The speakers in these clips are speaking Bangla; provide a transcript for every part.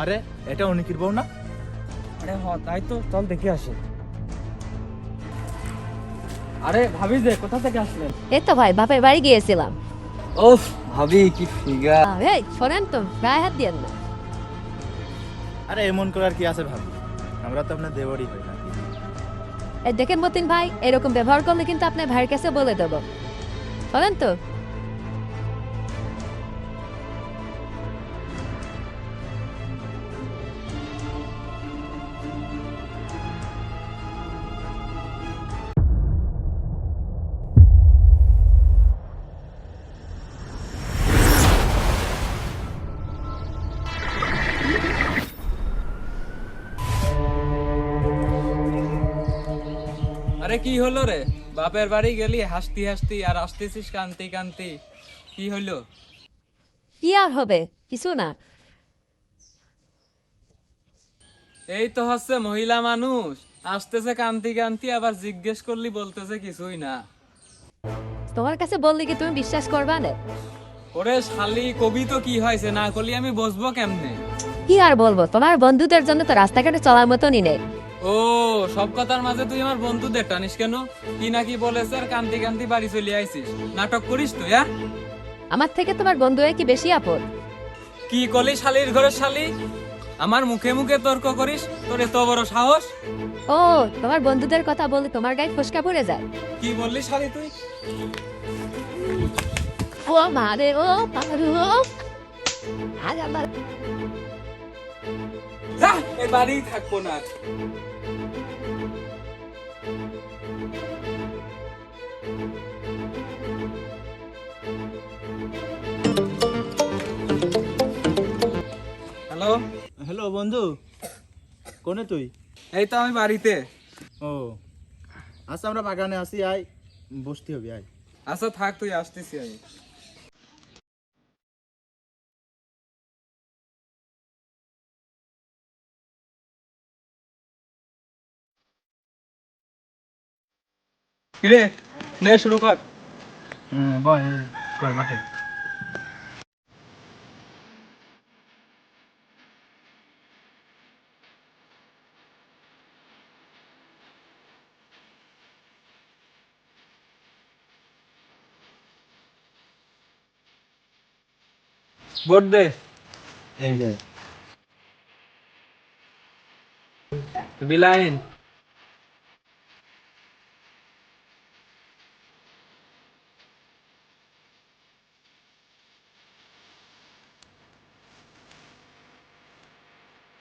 আরে এটা অনিকির বউ না? আরে হ তাই তো চল দেখে আসি। আরে ভাবি যে কোথা থেকে আসলেন? এই তো ভাই বাপের বাড়ি গিয়েছিলাম। ওফ ভাবি কি ফিগার আহ, এই শোনেন তো গায়ে হাত দিয়েন না। আরে এমন করার কি আছে ভাবি? আমরা তো আপনার দেওয়ারই হই না। এই দেখেন মতিন ভাই এরকম ব্যবহার করলে কিন্তু আপনার ভাইয়ের কাছে বলে দেবো। শোনেন তো আরে কি হলো রে? বাপের বাড়ি গেলি হাসতি হাসতি আর আসতেছিস কান্তি কান্তি। কি হলো কি আর হবে? কিছু না। এই তো হচ্ছে মহিলা মানুষ। আসতেছে কান্তি কান্তি আবার জিজ্ঞেস করলি বলতেছে কিছুই না। তোমার কাছে বললি কি তুমি বিশ্বাস করবা না? ওরে শালি কবি তো কি হয়েছে? না করলি আমি বসবো কেমনে? কি আর বলব? তোমার বন্ধুদের জন্য তো রাস্তাঘাটে চলার মতনই নেই। ও সব কথার মাঝে তুই আমার বন্ধুদের টানিস কেন? কি না কি বলেছে আর কান্তি কান্তি বাড়ি চলে আইছিস। নাটক করিস তুই হ্যাঁ? আমার থেকে তোমার বন্ধু কি বেশি আপদ? কি কলি শালির ঘরের শালি? আমার মুখে মুখে তর্ক করিস তোর এত বড় সাহস। ও তোমার বন্ধুদের কথা বললে তোমার গায়ে ফুসকা পড়ে যায়। কি বললি শালি তুই? ও মারে ও পারু ও। আর আমার বাড়ি থাকব না। হ্যালো হ্যালো বন্ধু। কোনে তুই? এই তো আমি বাড়িতে। ও। আচ্ছা আমরা বাগানে আসি আয়। বসতে হবে আয়। আচ্ছা থাক তুই আসতেছি আমি। কিরে নে শুরু কর। হুম বয় কর মাঠে? ভোট দে এই যে বিলাইন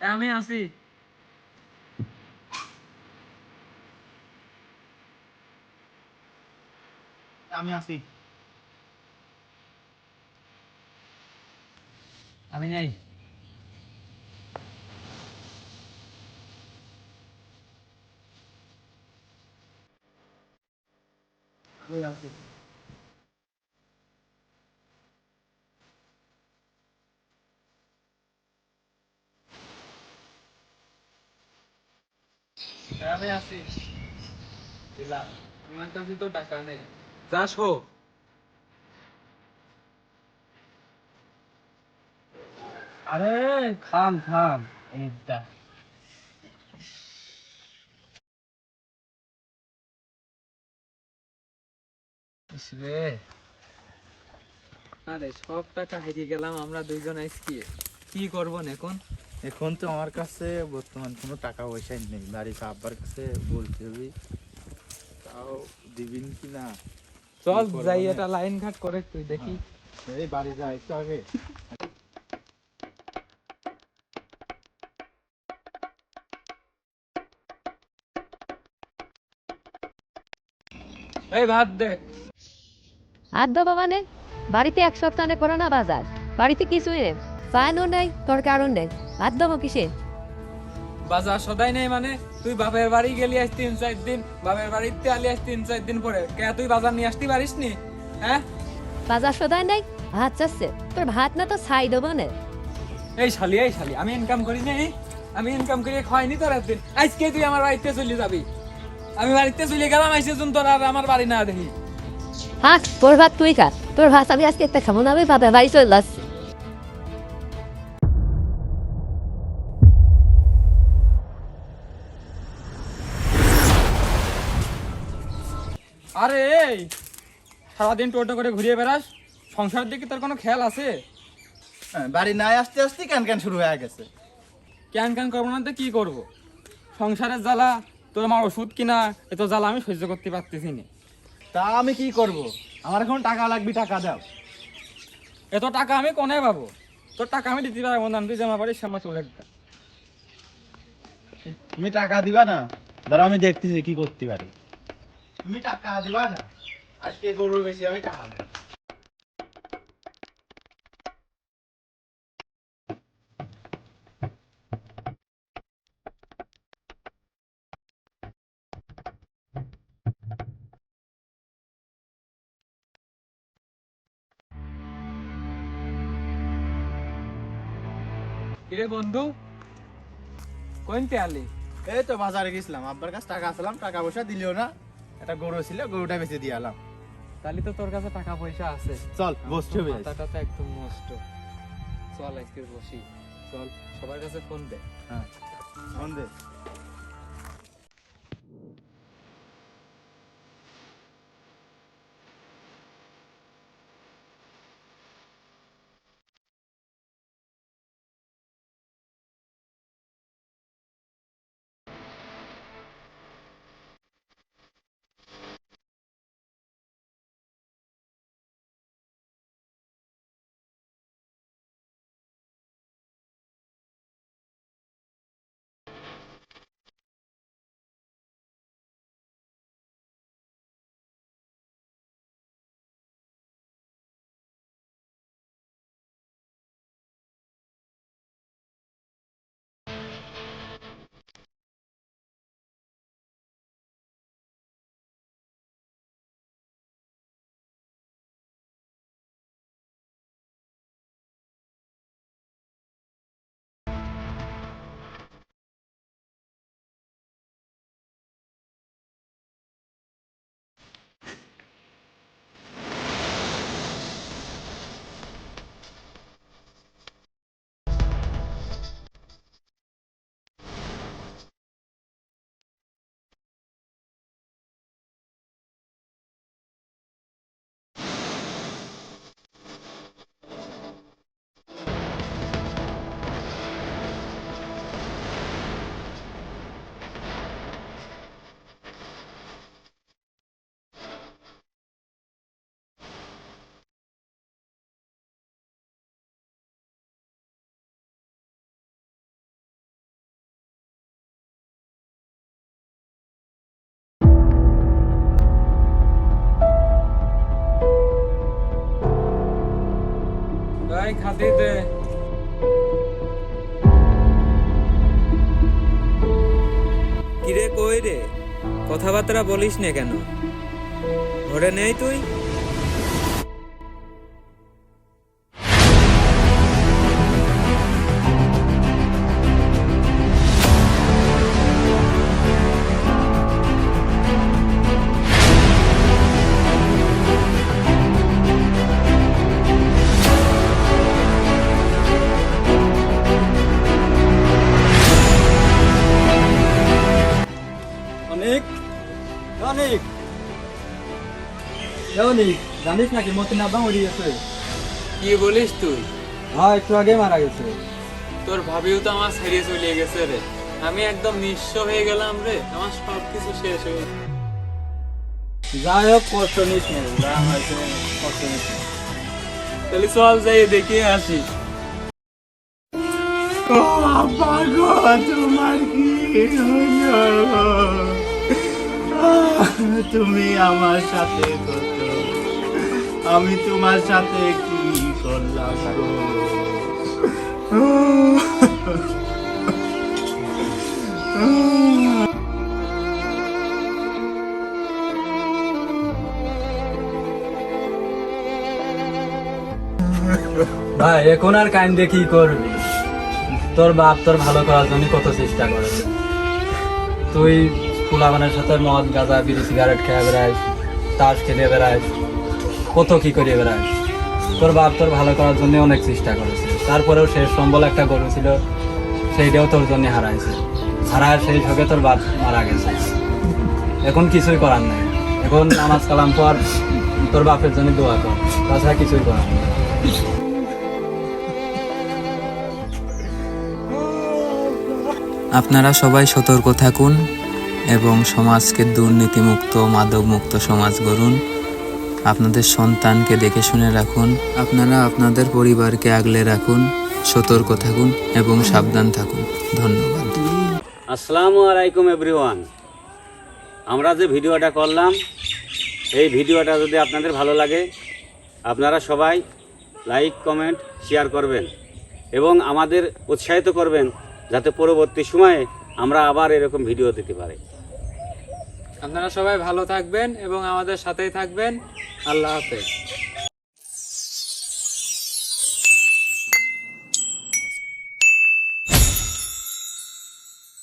আমি আছি আমি আসি আমি নাই। আমি আসি আছি। দিলাম। আমার কাছে তো টাকা নেই। যাস হো আরে থাম থাম এইটা রে। আরে সব টাকা হারিয়ে গেলাম আমরা দুইজন আজকে কি করব এখন? এখন তো আমার কাছে বর্তমান কোনো টাকা পয়সাই নেই। বাড়িতে আব্বার কাছে বলতে হবে। তাও দিবিন কি না? চল যাই? এটা লাইন ঘাট করে তুই দেখি। এই বাড়ি যাই একটু আগে। এই ভাত দে। আর দেবো মানে বাড়িতে এক সপ্তাহ করো না বাজার। বাড়িতে কিছুই নেই নেই তোর কারণ নেই। আর দেবো কিসে? বাজার সদাই নেই মানে তুই বাপের বাড়ি গেলি আজ তিন চার দিন বাপের বাড়িতে আলি আজ তিন চার দিন পরে। কে তুই বাজার নিয়ে আসতে পারিস নি? হ্যাঁ? বাজার সদায় নেই? ভাত চাচ্ছে তোর ভাত না তো ছাই দেবো না। এই শালি এই শালি আমি ইনকাম করি নি? আমি ইনকাম করে খাইনি তোর একদিন। আজকে তুই আমার বাড়িতে চলে যাবি। আমি বাড়িতে চলে গেলাম আইসে যখন তোর আর আমার বাড়ি না দেখি। হাক তোর ভাত তুই খা। তোর ভাত আমি আজকে একটা খাব না আমি বাবা ভাই চলে আসছি। আরে এই সারাদিন টোটো করে ঘুরিয়ে বেড়াস সংসারের দিকে তোর কোনো খেয়াল আছে? হ্যাঁ, বাড়ি নাই আসতে আসতে ক্যান ক্যান শুরু হয়ে গেছে। ক্যান ক্যান করব না তো কী করব? সংসারের জ্বালা তোর আমার ওষুধ কিনা এত জ্বালা আমি সহ্য করতে পারতেছি না। তা আমি কি করব? আমার এখন টাকা লাগবে টাকা দাও। এত টাকা আমি কোনে পাবো? তোর টাকা আমি দিতে পারব না তুই জামা বাড়ির সামনে চলে। তুমি টাকা দিবা না? ধরো আমি দেখতেছি কি করতে পারি। তুমি টাকা দিবা না? আজকে গরু বেশি আমি টাকা দেব। কিরে বন্ধু? কোনতে আলি? এই তো বাজারে গেছিলাম আব্বার কাছে টাকা আসলাম টাকা পয়সা দিলিও না। একটা গরু ছিল গরুটা বেঁচে দিয়ে আলাম। তাহলে তো তোর কাছে টাকা পয়সা আছে। চল বস বেশ আছে। তো একদম নষ্ট। চল আজকে বসি। চল সবার কাছে ফোন দে। হ্যাঁ ফোন দে। ভাই খাতে দে। কিরে কই রে? কথাবার্তা বলিস না কেন? ঘরে নেই তুই? অনেক অনেক জানিস নাকি মতিন আব্বা মরে গেছে? কি বলিস তুই? হ্যাঁ একটু আগে মারা গেছে। তোর ভাবিও তো আমার ছেড়ে চলে গেছে রে। আমি একদম নিঃস্ব হয়ে গেলাম রে। আমার সব কিছু শেষ হয়ে গেছে। যাই হোক কষ্ট নিস না যা হয়েছে কষ্ট নিস তাহলে চল যাই দেখে আসি। ও আব্বা গো তোমার কি হলো তুমি আমার সাথে আমি তোমার সাথে কি করলাম ভাই, এখন আর কাইন্দে কি করবি? তোর বাপ তোর ভালো করার জন্য কত চেষ্টা করেছে তুই ফুলাবানের সাথে মদ, গাঁজা, বিড়ি, সিগারেট খেয়ে বেড়াস তাস খেলে বেড়াস কত কী করে বেড়াস তোর বাপ তোর ভালো করার জন্য অনেক চেষ্টা করেছে। তারপরেও শেষ সম্বল একটা গরু ছিল, সেইটাও তোর জন্য হারাইছে। হারায় সেই শোকে তোর বাপ মারা গেছে। এখন কিছুই করার নাই। এখন নামাজ কালাম পর তোর বাপের জন্য দোয়া কর। তাছাড়া কিছুই করার নেই। আপনারা সবাই সতর্ক থাকুন। এবং সমাজকে দুর্নীতিমুক্ত, মাদকমুক্ত সমাজ গড়ুন। আপনাদের সন্তানকে দেখে শুনে রাখুন। আপনারা আপনাদের পরিবারকে আগলে রাখুন, সতর্ক থাকুন এবং সাবধান থাকুন। ধন্যবাদ। আসসালামু আলাইকুম এভরিওয়ান। আমরা যে ভিডিওটা করলাম, এই ভিডিওটা যদি আপনাদের ভালো লাগে, আপনারা সবাই লাইক, কমেন্ট, শেয়ার করবেন এবং আমাদের উৎসাহিত করবেন, যাতে পরবর্তী সময়ে আমরা আবার এরকম ভিডিও দিতে পারি। আপনারা সবাই ভালো থাকবেন এবং আমাদের সাথেই থাকবেন। আল্লাহ হাফেজ।